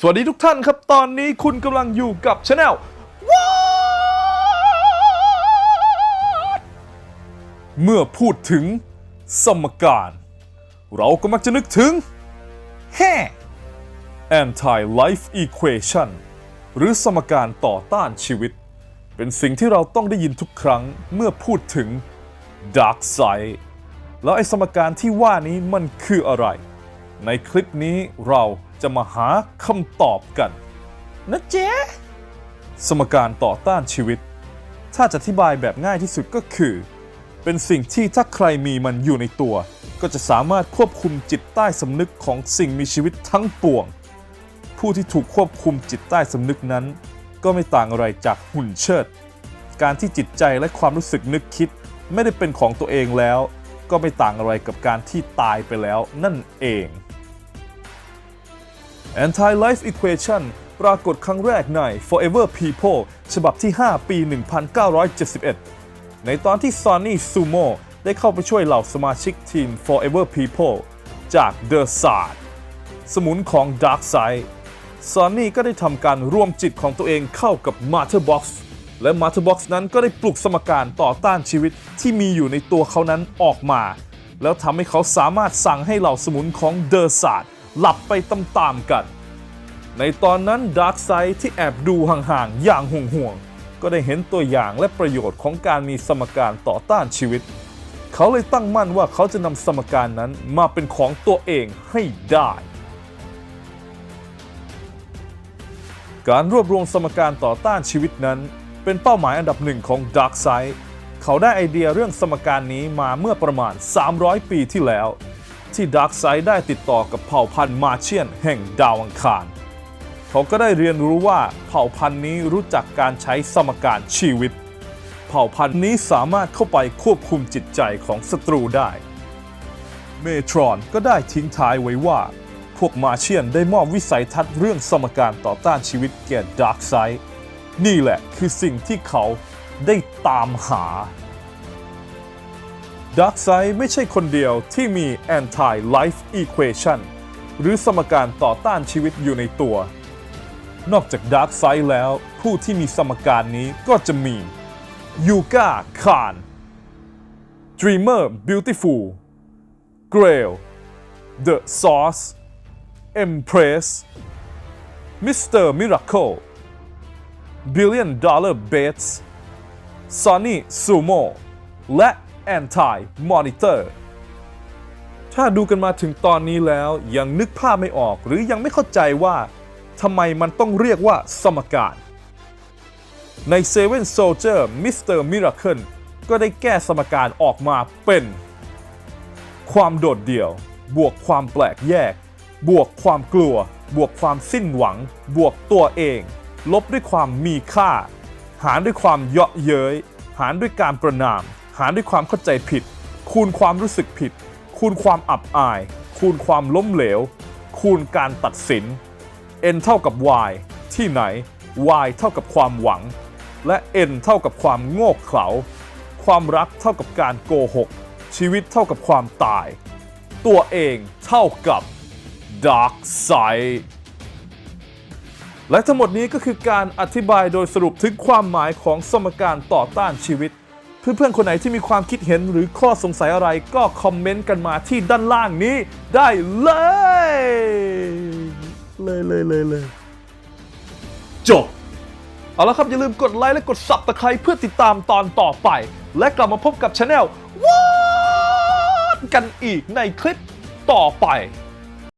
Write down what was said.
สวัสดีทุกท่านครับ ตอนนี้คุณกำลังอยู่กับช anel เมื่อพูดถึงสมการ เราก็มักจะนึกถึงแฮ่ anti life equation หรือสมการต่อต้านชีวิต เป็นสิ่งที่เราต้องได้ยินทุกครั้งเมื่อพูดถึง dark side แล้วไอ้สมการที่ว่านี้มันคืออะไร ในคลิปนี้เรา จะมาหาคำตอบกัน นะเจ๊สมการต่อต้านชีวิต ถ้าจะอธิบายแบบง่ายที่สุดก็คือ เป็นสิ่งที่ถ้าใครมีมันอยู่ในตัว ก็จะสามารถควบคุมจิตใต้สำนึกของสิ่งมีชีวิตทั้งปวง ผู้ที่ถูกควบคุมจิตใต้สำนึกนั้น ก็ไม่ต่างอะไรจากหุ่นเชิด การที่จิตใจและความรู้สึกนึกคิด ไม่ได้เป็นของตัวเองแล้ว ก็ไม่ต่างอะไรกับการที่ตายไปแล้วนั่นเอง Anti-Life Equation ปรากฏครั้งแรกใน Forever People ฉบับที่ 5 ปี 1971 ในตอนที่ Sonny Sumo ได้เข้าไปช่วยเหล่าสมาชิกทีม Forever People จาก The s a r สมุนของ Dark Side ซอนนี่ก็ได้ทำการรวมจิตของตัวเองเข้ากับ Matter Box และ Matter Box นั้นก็ได้ปลุกสมการต่อต้านชีวิตที่มีอยู่ในตัวเขานั้นออกมา แล้วทำให้เขาสามารถสั่งให้เหล่าสมุนของ The s a r หลับไปตามๆกัน ในตอนนั้น Dark Side ที่แอบดูห่างๆ อย่างห่วงๆ ก็ได้เห็นตัวอย่างและประโยชน์ของการมีสมการต่อต้านชีวิต เขาเลยตั้งมั่นว่าเขาจะนำสมการนั้นมาเป็นของตัวเองให้ได้การรวบรวมสมการต่อต้านชีวิตนั้น เป็นเป้าหมายอันดับหนึ่งของ Dark Side เขาได้ไอเดียเรื่องสมการนี้มาเมื่อประมาณ 300 ปีที่แล้ว ที่ Dark Side ได้ติดต่อกับเผ่าพันธุ์มาเชียนแห่งดาวอังคาร เขาก็ได้เรียนรู้ว่าเผ่าพันธุ์นี้รู้จักการใช้สมการชีวิต เผ่าพันธุ์นี้สามารถเข้าไปควบคุมจิตใจของศัตรูได้ เมทรอนก็ได้ทิ้งท้ายไว้ว่า พวกมาเชียนได้มอบวิสัยทัศน์เรื่องสมการต่อต้านชีวิตแก่ดาร์กไซด์นี่แหละคือสิ่งที่เขาได้ตามหา ดาร์กไซด์ไม่ใช่คนเดียวที่มี anti life equation หรือสมการต่อต้านชีวิตอยู่ในตัว นอกจากดาร์กไซด์แล้ว ผู้ที่มีสมการนี้ก็จะมียูกาคาน Dreamer Beautiful Grail The Source Empress Mr. Miracle Billion Dollar Bets Sonny Sumo และ Anti Monitor ถ้าดูกันมาถึงตอนนี้แล้วยังนึกภาพไม่ออกหรือยังไม่เข้าใจว่าทำไมมันต้องเรียกว่าสมการ ใน Seven Soldier Mr. Miracle ก็ได้แก้สมการออกมาเป็น ความโดดเดี่ยว บวกความแปลกแยก บวกความกลัว บวกความสิ้นหวัง บวกตัวเอง ลบด้วยความมีค่า หารด้วยความเยาะเย้ย หารด้วยการประนาม หารด้วยความเข้าใจผิด คูณความรู้สึกผิด คูณความอับอาย คูณความล้มเหลว คูณการตัดสิน n เท่ากับ y ที่ไหน y เท่ากับความหวัง และ n เท่ากับความโง่เขลา ความรักเท่ากับการโกหก ชีวิตเท่ากับความตาย ตัวเองเท่ากับ Dark Side และทั้งหมดนี้ก็คือการอธิบายโดยสรุปถึงความหมายของสมการต่อต้านชีวิต เพื่อนๆ คนไหนที่มีความคิดเห็นหรือข้อสงสัยอะไรก็คอมเมนต์กันมาที่ด้านล่างนี้ได้เลย เลยเลยเลยเลยจบ เอาละครับอย่าลืมกดไลค์และกด Subscribe เพื่อติดตามตอนต่อไป และกลับมาพบกับช anel ว a ดกันอีกในคลิปต่อไป